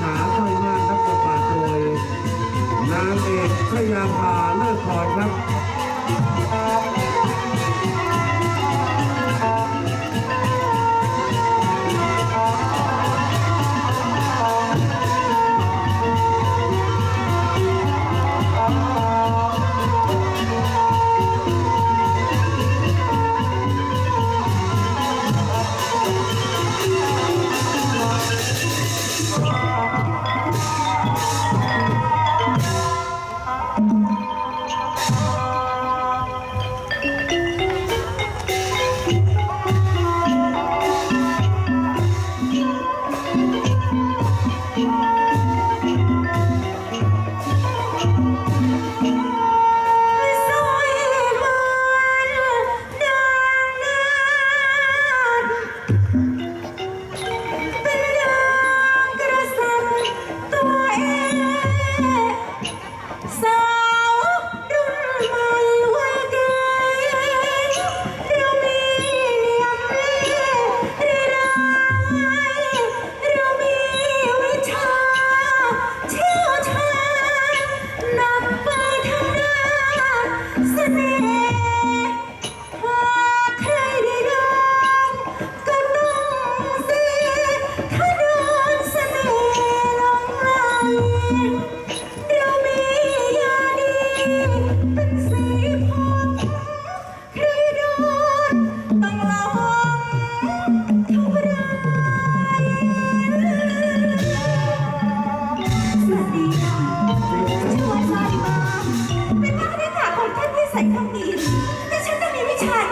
ฉาคอยงากนักบทบาทโดยนางเอกชยาภาเลิศพรครับ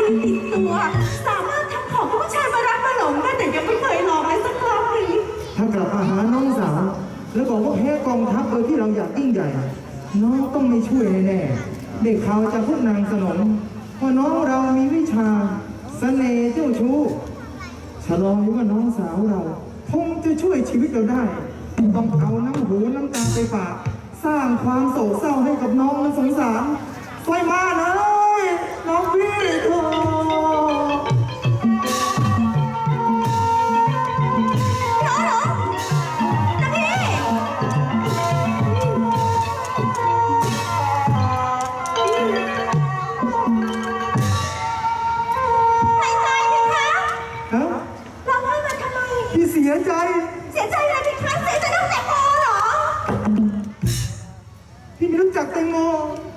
มีติดตัว สามารถทำของผู้ชายมารักมาหลงได้แต่ยังไม่เคยลองเลยสักครั้งหนึ่งถ้ากลับมาหาน้องสาวแล้วบอกว่าแพ้กองทัพโดยที่เราอยากยิ่งใหญ่ น้องต้องไม่ช่วยแน่ๆได้ข่าวจากพวกนางสนมว่าน้องเรามีวิชาเสน่ห์เจ้าชู้ฉลองว่าน้องสาวเราคงจะช่วยชีวิตเราได้ ต้องเอาน้ำหูน้ำตาไปฝาก สร้างความโศกเศร้าให้กับน้องมันสงสารไฟมาเลยน้ สียใจ เสียใจอะไรพี่คะเสียใจตั้งแต่พอเหรอ พี่ไม่รู้จักแตงโม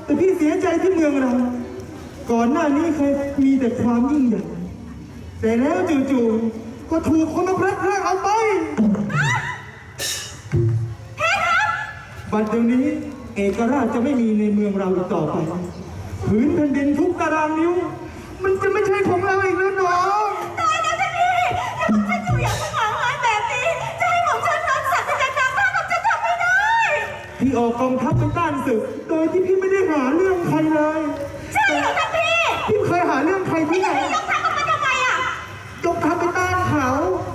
แต่พี่เสียใจที่เมืองเรา ก่อนหน้านี้เคยมีแต่ความยิ่งใหญ่ แต่แล้วจู่ๆ ก็ถูกคนมาพลัดพรากเอาไปบัดเดี๋ยวนี้เอกราชจะไม่มีในเมืองเราอีกต่อไปผืนแผ่นดินทุกตารางนิ้ว กกองทัพไปต้านศึก โดยที่พี่ไม่ได้หาเรื่องใครเลยใช่เหรอท่านพี่พี่เคยหาเรื่องใครที่ไหนพี่ยกทัพออกมาทำไมอะยกทัพไปต้านเขา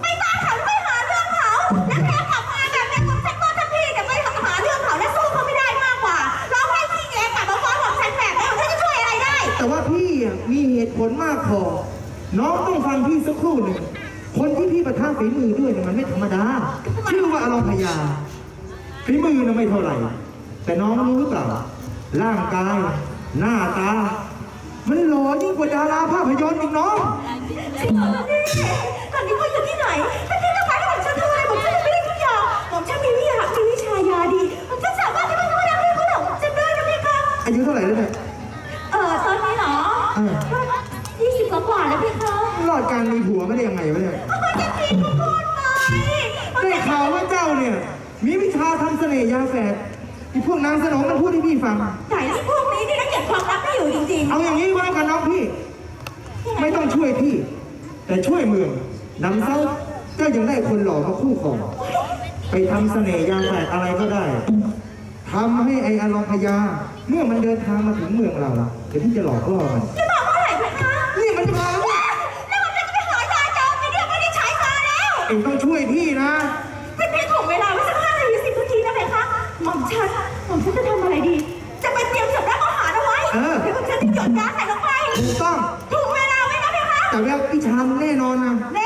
ไปตามเขาไปหาเรื่องเขาแล้วแค่กลับมาแบบนี้ผมฉันก็ท่านพี่แต่ไปหาเรื่องเขาและสู้เขาไม่ได้มากกว่าเราให้พี่แกกลับมาฟ้องผมฉันแบบนี้ผมจะช่วยอะไรได้ แต่ว่าพี่อะมีเหตุผลมากพอ น้องต้องฟังพี่สักครู่หนึ่งคนที่พี่ประท่าฝีมือด้วยเนี่ยมันไม่ธรรมดา ชื่อว่าอารมพยาฝีมือน่ะไม่เท่าไหร่ แต่น้องรู้หรือเปล่า ร่างกาย หน้าตา มันหล่อยิ่งกว่าดาราภาพยนตร์อีกน้องจริงเหรอพี่ตอนนี้เขาอยู่ที่ไหนถ้าพี่ต้องการให้ผมช่วยทำอะไรผมช่วยไม่ได้ทุกอย่างผมช่วยมีวิชามีวิชายาดีผมจะสามารถที่จะทำอะไรให้เขาหลงจะได้นะพี่คะอายุเท่าไหร่แล้วเนี่ย เออตอนนี้เหรอเออ ยี่สิบกว่าๆแล้วพี่คะรอดการมีผัวไม่ได้ยังไงวะเนี่ยเขาจะทีก็พูดไป ได้ข่าวว่าเจ้าเนี่ย มีวิชาทำเสน่ห์ยาแฝดที่ พวกนางสนมมันพูดให้พี่ฟังแต่ที่พวกนี้นี่นะเก็บความลับไม่อยู่จริงเอาอย่างนี้ก็แล้วกันน้องพี่ ๆไม่ต้องช่วยพี่ แต่ช่วยเมืองนำเซ้าเจ้ายังได้คนหล่อมาคู่ครอง ไปทำเสน่ห์ยาแฝดอะไรก็ได้ทำให้ไอ้อารองพยา เมื่อมันเดินทางมาถึงเมืองเราเดี๋ยวพี่จะหลอกล่อมันจะบอกว่าอะไรพี่คะนี่มันจะมาแล้วเนี่ยแล้วผมจะไปหายาจองไปเนี่ยไม่ได้ใช้มาแล้ว เองต้องช่วยพี่นะ เป็นพี่ถ่วงเวลาไว้สักห้านาทีสิบนาทีนะเพคะหม่อมฉัน หม่อมฉันจะทำอะไรดี จะไปเตรียมสำรับอาหารเอาไว้เออเดี๋ยวหม่อมฉันจะหยดยาใส่ลงไปถูกต้อง ถูกเวลาไว้นะเพคะแต่ว่าวิชามันแน่นอนนะ แน่